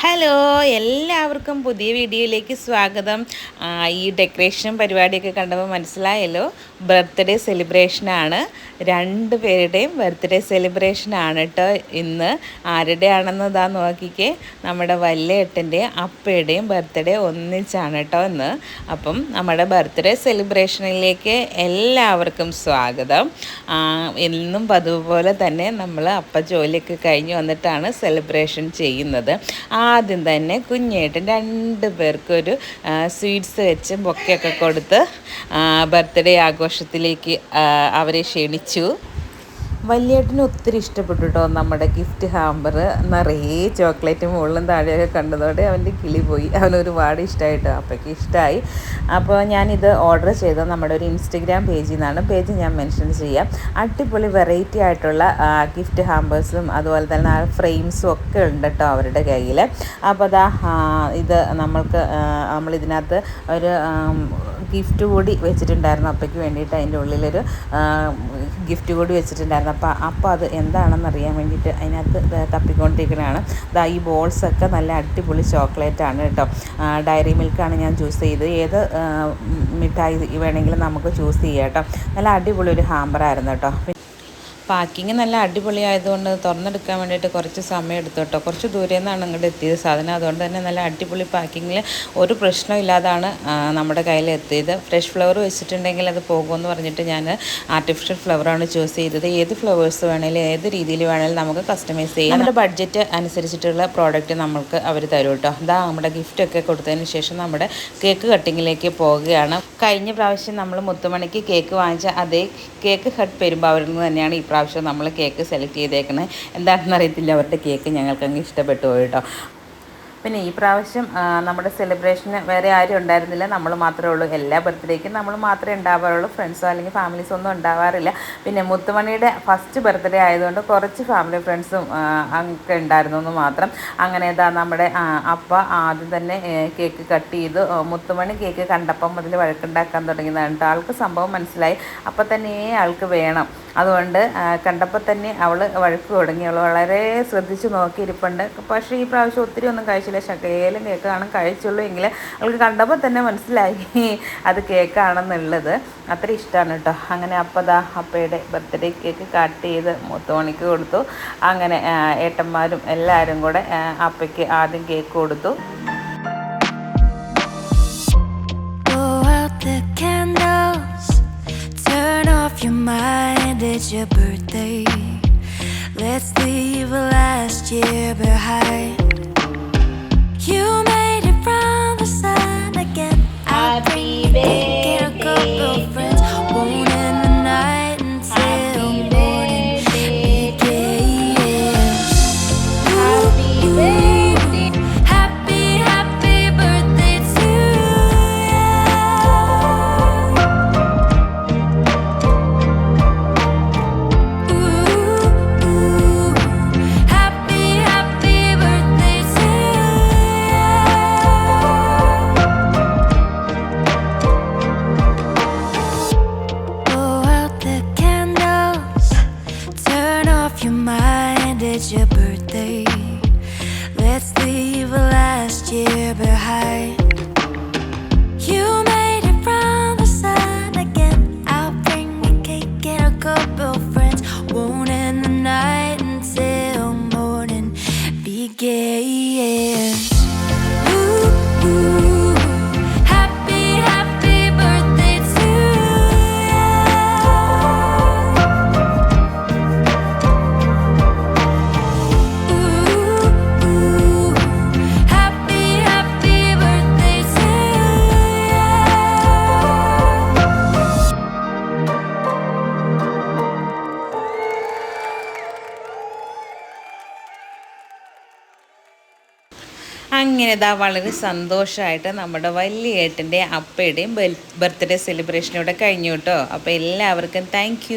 Hello എല്ലാവർക്കും പുതിയ വീഡിയോയിലേക്ക് സ്വാഗതം. ഈ ഡെക്കറേഷൻ പരിപാടിയൊക്കെ കണ്ടപ്പോൾ മനസ്സിലായല്ലോ ബർത്ത്ഡേ സെലിബ്രേഷനാണ് രണ്ട് പേരുടെയും ബർത്ത്ഡേ സെലിബ്രേഷനാണ് കേട്ടോ ഇന്ന്. ആരുടെയാണെന്ന് ഇതാ നോക്കിക്കേ. നമ്മുടെ വല്യേട്ടന്റെയും അപ്പയുടെയും ബർത്ത്ഡേ ഒന്നിച്ചാണ് കേട്ടോ ഇന്ന്. അപ്പം നമ്മുടെ ബർത്ത്ഡേ സെലിബ്രേഷനിലേക്ക് എല്ലാവർക്കും സ്വാഗതം. ആ, എന്നും പതിവ് പോലെ തന്നെ നമ്മൾ അപ്പ ജോലിയൊക്കെ കഴിഞ്ഞ് വന്നിട്ടാണ് സെലിബ്രേഷൻ ചെയ്യുന്നത്. ആദ്യം തന്നെ കുഞ്ഞേട്ടൻ രണ്ട് പേർക്കൊരു സ്വീറ്റ്സ് വെച്ച് ബൊക്കെയൊക്കെ കൊടുത്ത് ബർത്ത്ഡേ ആഘോഷത്തിലേക്ക് അവരെ ക്ഷണിച്ചു. വലിയേട്ടന് ഒത്തിരി ഇഷ്ടപ്പെട്ടു കേട്ടോ നമ്മുടെ ഗിഫ്റ്റ് ഹാമ്പർ നിറയെ ചോക്ലേറ്റ് മുകളിലും താഴെയൊക്കെ കണ്ടതോടെ അവന്റെ കിളി പോയി. അവന് ഒരുപാട് ഇഷ്ടമായിട്ട് അപ്പോഴേക്ക് ഇഷ്ടമായി അപ്പോൾ ഞാനിത് ഓർഡർ ചെയ്തത് നമ്മുടെ ഒരു ഇൻസ്റ്റഗ്രാം പേജിൽ നിന്നാണ് പേജ് ഞാൻ മെൻഷൻ ചെയ്യാം. അടിപൊളി വെറൈറ്റി ആയിട്ടുള്ള ഗിഫ്റ്റ് ഹാമ്പേഴ്സും അതുപോലെ തന്നെ ആ ഫ്രെയിംസും ഒക്കെ ഉണ്ട് കേട്ടോ അവരുടെ കയ്യിൽ അപ്പോൾ അതാ ഇത് നമ്മൾക്ക് നമ്മളിതിനകത്ത് ഒരു ഗിഫ്റ്റ് കൂടി വെച്ചിട്ടുണ്ടായിരുന്നു. അപ്പയ്ക്ക് വേണ്ടിയിട്ട് അതിന്റെ ഉള്ളിലൊരു ഗിഫ്റ്റ് കൂടി വെച്ചിട്ടുണ്ടായിരുന്നു. അപ്പോൾ അപ്പോൾ അത് എന്താണെന്ന് അറിയാൻ വേണ്ടിയിട്ട് അതിനകത്ത് തപ്പിക്കൊണ്ടിരിക്കുന്നതാണ് ദാ ഈ ബോൾസൊക്കെ നല്ല അടിപൊളി ചോക്ലേറ്റ് ആണ് കേട്ടോ. ഡയറി മിൽക്കാണ് ഞാൻ ചൂസ് ചെയ്തത് ഏത് മിഠായി വേണമെങ്കിലും നമുക്ക് ചൂസ് ചെയ്യാം കേട്ടോ. നല്ല അടിപൊളി ഒരു ഹാമ്പറായിരുന്നു കേട്ടോ. പാക്കിങ് നല്ല അടിപൊളിയായതുകൊണ്ട് തുറന്നെടുക്കാൻ വേണ്ടിയിട്ട് കുറച്ച് സമയം എടുത്തു കേട്ടോ. കുറച്ച് ദൂരെ നിന്നാണ് ഇങ്ങോട്ട് എത്തിയത് സാധനം. അതുകൊണ്ട് തന്നെ നല്ല അടിപൊളി പാക്കിങ്ങിൽ ഒരു പ്രശ്നമില്ലാതാണ് നമ്മുടെ കയ്യിൽ എത്തിയത്. ഫ്രഷ് ഫ്ലവർ വെച്ചിട്ടുണ്ടെങ്കിൽ അത് പോകുമെന്ന് പറഞ്ഞിട്ട് ഞാൻ ആർട്ടിഫിഷ്യൽ ഫ്ലവറാണ് ചൂസ് ചെയ്തത്. ഏത് ഫ്ലവേഴ്സ് വേണമെങ്കിലും ഏത് രീതിയിൽ വേണമെങ്കിലും നമുക്ക് കസ്റ്റമൈസ് ചെയ്യാം. നമ്മുടെ ബഡ്ജറ്റ് അനുസരിച്ചിട്ടുള്ള പ്രോഡക്റ്റ് നമ്മൾക്ക് അവർ തരും കേട്ടോ. ഇതാ നമ്മുടെ ഗിഫ്റ്റൊക്കെ കൊടുത്തതിന് ശേഷം നമ്മുടെ കേക്ക് കട്ടിങ്ങിലേക്ക് പോവുകയാണ്. കഴിഞ്ഞ പ്രാവശ്യം നമ്മൾ മുത്തുമണിക്ക് കേക്ക് വാങ്ങിച്ച അതേ കേക്ക് ഹട്ട് പെരുമ്പാവൂരിൽ നിന്ന് തന്നെയാണ് ഈ പ്രാവശ്യം നമ്മൾ കേക്ക് സെലക്ട് ചെയ്തേക്കുന്നത് എന്താണെന്ന് അറിയത്തില്ല. അവരുടെ കേക്ക് ഞങ്ങൾക്ക് അങ്ങ് ഇഷ്ടപ്പെട്ടു കേട്ടോ. പിന്നെ ഈ പ്രാവശ്യം നമ്മുടെ സെലിബ്രേഷന് വേറെ ആരും ഉണ്ടായിരുന്നില്ല. നമ്മൾ മാത്രമേ ഉള്ളൂ. എല്ലാ ബർത്ത്ഡേക്കും നമ്മൾ മാത്രമേ ഉണ്ടാവാറുള്ളൂ. ഫ്രണ്ട്സോ അല്ലെങ്കിൽ ഫാമിലീസോ ഒന്നും ഉണ്ടാവാറില്ല. പിന്നെ മുത്തുമണിയുടെ ഫസ്റ്റ് ബർത്ത്ഡേ ആയതുകൊണ്ട് കുറച്ച് ഫാമിലി ഫ്രണ്ട്സും ഒക്കെ ഉണ്ടായിരുന്നു എന്ന് മാത്രം. അങ്ങനെ ഇതാ നമ്മുടെ അപ്പ ആദ്യം തന്നെ കേക്ക് കട്ട് ചെയ്തു. മുത്തുമണി കേക്ക് കണ്ടപ്പം മുതൽ വഴക്കുണ്ടാക്കാൻ തുടങ്ങിയതാണ് ആൾക്ക് സംഭവം മനസ്സിലായി. അപ്പം തന്നെ ആൾക്ക് വേണം. അതുകൊണ്ട് കണ്ടപ്പോൾ തന്നെ അവൾ വഴക്ക് തുടങ്ങി. അവൾ വളരെ ശ്രദ്ധിച്ച് നോക്കിയിരിപ്പുണ്ട്. പക്ഷേ ഈ പ്രാവശ്യം ഒത്തിരി ഒന്നും കഴിച്ചില്ല. ശകലേലും കേക്കാണ് കഴിച്ചുള്ളൂ എങ്കിൽ അവൾക്ക് കണ്ടപ്പോൾ തന്നെ മനസ്സിലായി. അത് കേക്കാണെന്നുള്ളത് അത്ര ഇഷ്ടമാണ് കേട്ടോ. അങ്ങനെ അപ്പതാ അപ്പയുടെ ബർത്ത്ഡേ കേക്ക് കട്ട് ചെയ്ത് മൂത്തോണിക്ക് കൊടുത്തു. അങ്ങനെ ഏട്ടന്മാരും എല്ലാവരും കൂടെ അപ്പയ്ക്ക് ആദ്യം കേക്ക് കൊടുത്തു. The. Off your mind. It's your birthday. Let's leave last year behind. You your birthday. അങ്ങനെ ഇതാ വളരെ സന്തോഷമായിട്ട് നമ്മുടെ വലിയ ഏട്ടന്റെ അപ്പയുടെയും ബർത്ത്ഡേ സെലിബ്രേഷനോടെ കഴിഞ്ഞു കേട്ടോ. അപ്പോൾ എല്ലാവർക്കും താങ്ക്